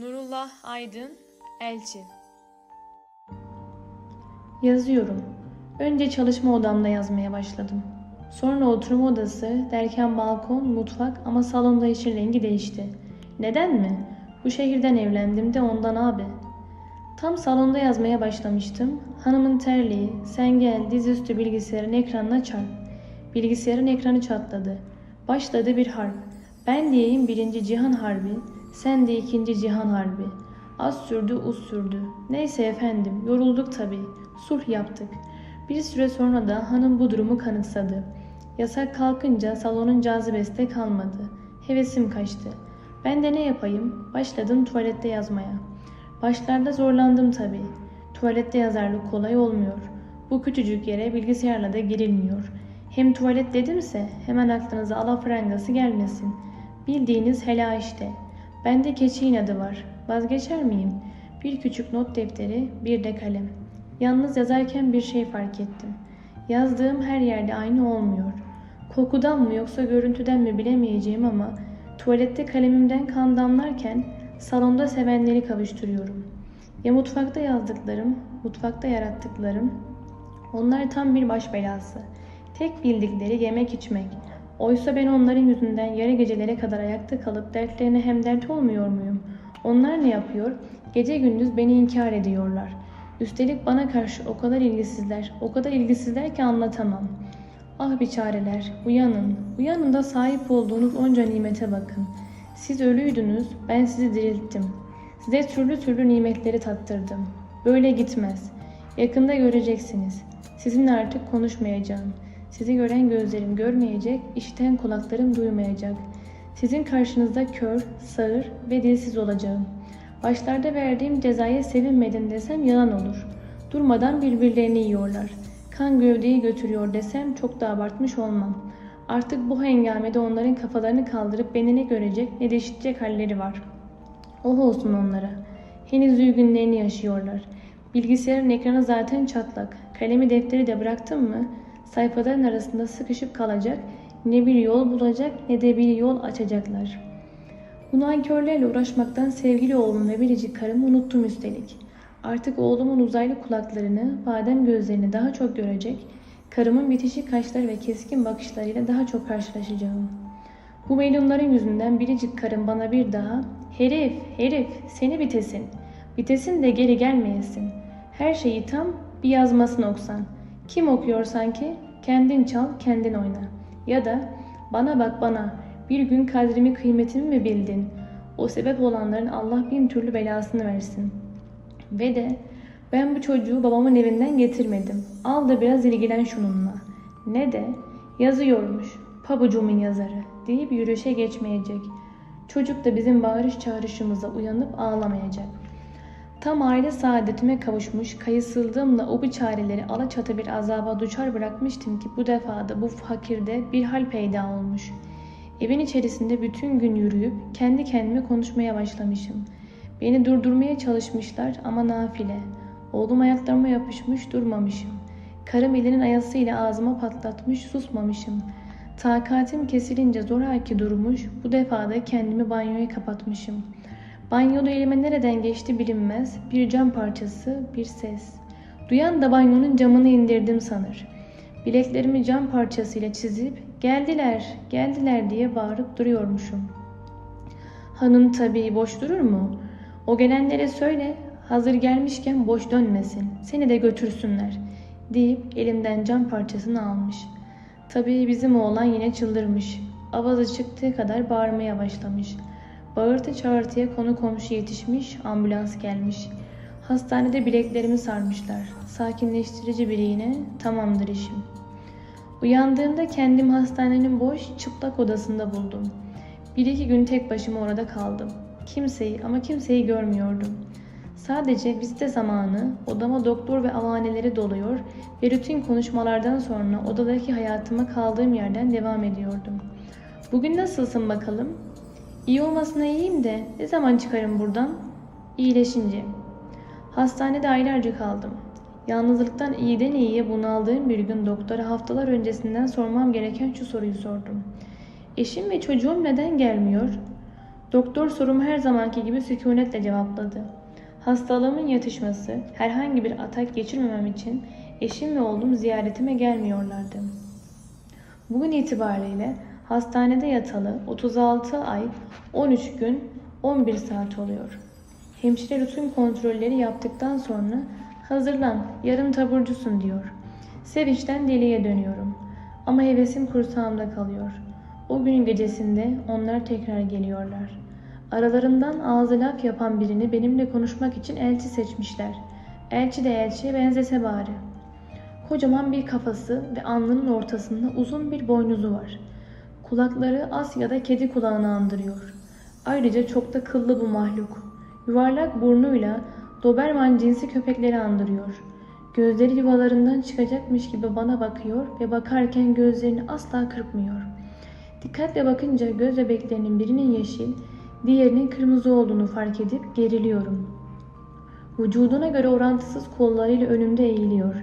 Nurullah Aydın Elçi Yazıyorum. Önce çalışma odamda yazmaya başladım. Sonra oturma odası, derken balkon, mutfak ama salonda işin rengi değişti. Neden mi? Bu şehirden evlendim de ondan abi. Tam salonda yazmaya başlamıştım. Hanımın terliği, sen gel dizüstü bilgisayarın ekranına çarp. Bilgisayarın ekranı çatladı. Başladı bir harp. Ben diyeyim birinci cihan harbi, sen de ikinci cihan harbi. Az sürdü, uz sürdü. Neyse efendim, yorulduk tabii. Sulh yaptık. Bir süre sonra da hanım bu durumu kanıksadı. Yasak kalkınca salonun cazibesi de kalmadı. Hevesim kaçtı. Ben de ne yapayım? Başladım tuvalette yazmaya. Başlarda zorlandım tabii. Tuvalette yazarlık kolay olmuyor. Bu küçücük yere bilgisayarla da girilmiyor. Hem tuvalet dedimse hemen aklınıza alafrangası gelmesin. Bildiğiniz hela işte. Bende keçi inadı var. Vazgeçer miyim? Bir küçük not defteri, bir de kalem. Yalnız yazarken bir şey fark ettim. Yazdığım her yerde aynı olmuyor. Kokudan mı yoksa görüntüden mi bilemeyeceğim ama tuvalette kalemimden kan damlarken salonda sevenleri kavuşturuyorum. Ya mutfakta yazdıklarım, mutfakta yarattıklarım, onlar tam bir baş belası. Tek bildikleri yemek içmek. Oysa ben onların yüzünden yarı gecelere kadar ayakta kalıp dertlerine hem dert olmuyor muyum? Onlar ne yapıyor? Gece gündüz beni inkar ediyorlar. Üstelik bana karşı o kadar ilgisizler, o kadar ilgisizler ki anlatamam. Ah biçareler, uyanın, uyanın da sahip olduğunuz onca nimete bakın. Siz ölüydünüz, ben sizi dirilttim. Size türlü türlü nimetleri tattırdım. Böyle gitmez. Yakında göreceksiniz. Sizinle artık konuşmayacağım. Sizi gören gözlerim görmeyecek, işiten kulaklarım duymayacak. Sizin karşınızda kör, sağır ve dilsiz olacağım. Başlarda verdiğim cezaya sevinmedin desem yalan olur. Durmadan birbirlerini yiyorlar. Kan gövdeyi götürüyor desem çok da abartmış olmam. Artık bu hengamede onların kafalarını kaldırıp beni ne görecek ne de işitecek halleri var. Oh olsun onlara. Henüz iyi günlerini yaşıyorlar. Bilgisayarın ekranı zaten çatlak. Kalemi defteri de bıraktım mı sayfaların arasında sıkışıp kalacak, ne bir yol bulacak ne de bir yol açacaklar. Bu nankörlerle uğraşmaktan sevgili oğlum ve biricik karımı unuttum üstelik. Artık oğlumun uzaylı kulaklarını, badem gözlerini daha çok görecek, karımın bitişik kaşları ve keskin bakışlarıyla daha çok karşılaşacağım. Bu meylumların yüzünden biricik karım bana bir daha ''Herif, herif, seni bitesin, bitesin de geri gelmeyesin. Her şeyi tam bir yazmasını oksan. Kim okuyor sanki? Kendin çal, kendin oyna. Ya da bana bak bana, bir gün kadrimi kıymetimi mi bildin? O sebep olanların Allah bin türlü belasını versin. Ve de ben bu çocuğu babamın evinden getirmedim. Al da biraz ilgilen şununla. Ne de yazıyormuş. Pabucumun yazarı deyip yürüyüşe geçmeyecek. Çocuk da bizim bağırış çağrışımıza uyanıp ağlamayacak. Tam aile saadetime kavuşmuş, kayısıldığımla o biçareleri alaçatı bir azaba duçar bırakmıştım ki bu defa da bu fakirde bir hal peyda olmuş. Evin içerisinde bütün gün yürüyüp kendi kendime konuşmaya başlamışım. Beni durdurmaya çalışmışlar ama nafile. Oğlum ayaklarıma yapışmış durmamışım. Karım elinin ayasıyla ağzıma patlatmış susmamışım. Takatim kesilince zoraki durmuş, bu defa da kendimi banyoya kapatmışım.'' Banyoda elime nereden geçti bilinmez. Bir cam parçası, bir ses. Duyan da banyonun camını indirdim sanır. Bileklerimi cam parçasıyla çizip geldiler, geldiler diye bağırıp duruyormuşum. Hanım tabii boş durur mu? O gelenlere söyle, hazır gelmişken boş dönmesin, seni de götürsünler deyip elimden cam parçasını almış. Tabii bizim oğlan yine çıldırmış. Avazı çıktığı kadar bağırmaya başlamış.'' Bağırtı çağırtıya konu komşu yetişmiş, ambulans gelmiş. Hastanede bileklerimi sarmışlar. Sakinleştirici bir iğne, tamamdır işim. Uyandığımda kendim hastanenin boş, çıplak odasında buldum. Bir iki gün tek başıma orada kaldım. Kimseyi ama kimseyi görmüyordum. Sadece vizite zamanı odama doktor ve avaneleri doluyor ve rutin konuşmalardan sonra odadaki hayatıma kaldığım yerden devam ediyordum. Bugün nasılsın bakalım? İyi olmasına iyiyim de ne zaman çıkarım buradan? İyileşince. Hastanede aylarca kaldım. Yalnızlıktan iyiden iyiye bunaldığım bir gün doktora haftalar öncesinden sormam gereken şu soruyu sordum. Eşim ve çocuğum neden gelmiyor? Doktor sorumu her zamanki gibi sükunetle cevapladı. Hastalığımın yatışması, herhangi bir atak geçirmemem için eşim ve oğlum ziyaretime gelmiyorlardı. Bugün itibariyle hastanede yatalı 36 ay 13 gün 11 saat oluyor. Hemşire rutin kontrolleri yaptıktan sonra hazırlan yarın taburcusun diyor. Sevinçten deliye dönüyorum. Ama hevesim kursağımda kalıyor. O günün gecesinde onlar tekrar geliyorlar. Aralarından ağzı laf yapan birini benimle konuşmak için elçi seçmişler. Elçi de elçiye benzese bari. Kocaman bir kafası ve alnının ortasında uzun bir boynuzu var. Kulakları Asya'da kedi kulağını andırıyor. Ayrıca çok da kıllı bu mahluk. Yuvarlak burnuyla Doberman cinsi köpekleri andırıyor. Gözleri yuvalarından çıkacakmış gibi bana bakıyor ve bakarken gözlerini asla kırpmıyor. Dikkatle bakınca göz bebeklerinin birinin yeşil, diğerinin kırmızı olduğunu fark edip geriliyorum. Vücuduna göre orantısız kollarıyla önümde eğiliyor.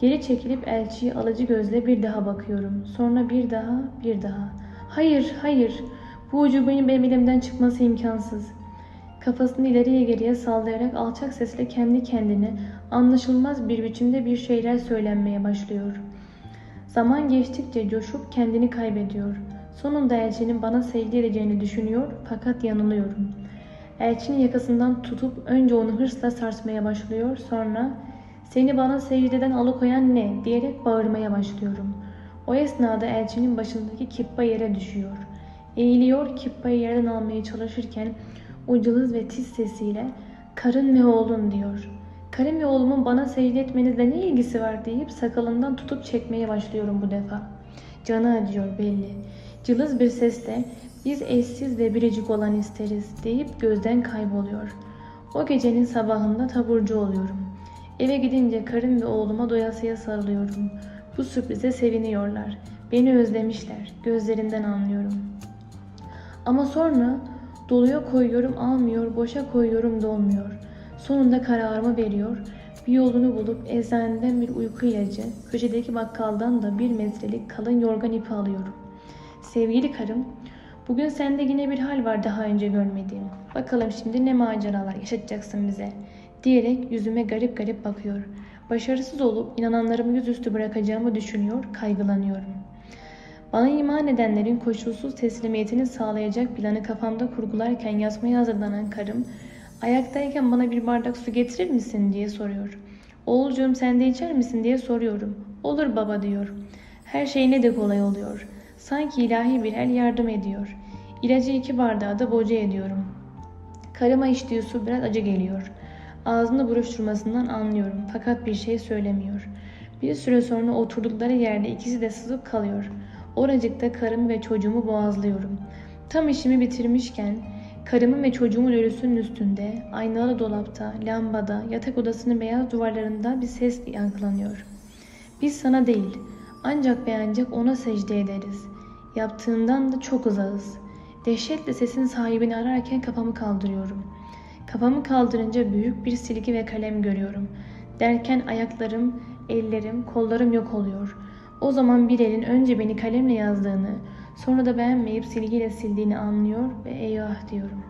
Geri çekilip elçiyi alıcı gözle bir daha bakıyorum. Sonra bir daha, bir daha. Hayır, hayır. Bu ucubinin benim elimden çıkması imkansız. Kafasını ileriye geriye sallayarak alçak sesle kendi kendine anlaşılmaz bir biçimde bir şeyler söylenmeye başlıyor. Zaman geçtikçe coşup kendini kaybediyor. Sonunda elçinin bana secde edeceğini düşünüyor fakat yanılıyorum. Elçinin yakasından tutup önce onu hırsla sarsmaya başlıyor sonra seni bana secdeden alıkoyan ne diyerek bağırmaya başlıyorum. O esnada elçinin başındaki kippa yere düşüyor. Eğiliyor kippayı yerden almaya çalışırken o ve tiz sesiyle karın ve oğlun diyor. Karım ve oğlumun bana secde etmenizle ne ilgisi var deyip sakalından tutup çekmeye başlıyorum bu defa. Canı acıyor belli. Cılız bir sesle biz eşsiz ve biricik olan isteriz deyip gözden kayboluyor. O gecenin sabahında taburcu oluyorum. Eve gidince karım ve oğluma doyasıya sarılıyorum. Bu sürprize seviniyorlar. Beni özlemişler. Gözlerinden anlıyorum. Ama sonra doluya koyuyorum almıyor, boşa koyuyorum dolmuyor. Sonunda kararımı veriyor. Bir yolunu bulup eczaneden bir uyku ilacı, köşedeki bakkaldan da bir metrelik kalın yorgan ipi alıyorum. Sevgili karım, bugün sende yine bir hal var daha önce görmediğim. Bakalım şimdi ne maceralar yaşatacaksın bize diyerek yüzüme garip garip bakıyor. Başarısız olup inananlarımı yüzüstü bırakacağımı düşünüyor, kaygılanıyorum. Bana iman edenlerin koşulsuz teslimiyetini sağlayacak planı kafamda kurgularken yazmaya hazırlanan karım, ayaktayken bana bir bardak su getirir misin diye soruyor. Oğulcuğum sen de içer misin diye soruyorum. Olur baba diyor. Her şey ne de kolay oluyor. Sanki ilahi bir el yardım ediyor. İlacı iki bardağı da boca ediyorum. Karıma içtiği su biraz acı geliyor. Ağzını buruşturmasından anlıyorum fakat bir şey söylemiyor. Bir süre sonra oturdukları yerde ikisi de sızıp kalıyor. Oracıkta karımı ve çocuğumu boğazlıyorum. Tam işimi bitirmişken karımın ve çocuğumun ölüsünün üstünde, aynalı dolapta, lambada, yatak odasının beyaz duvarlarında bir ses yankılanıyor. Biz sana değil, ancak ve ancak ona secde ederiz. Yaptığından da çok uzağız. Dehşetle sesin sahibini ararken kafamı kaldırıyorum. Kafamı kaldırınca büyük bir silgi ve kalem görüyorum. Derken ayaklarım, ellerim, kollarım yok oluyor. O zaman bir elin önce beni kalemle yazdığını, sonra da beğenmeyip silgiyle sildiğini anlıyor ve eyvah diyorum.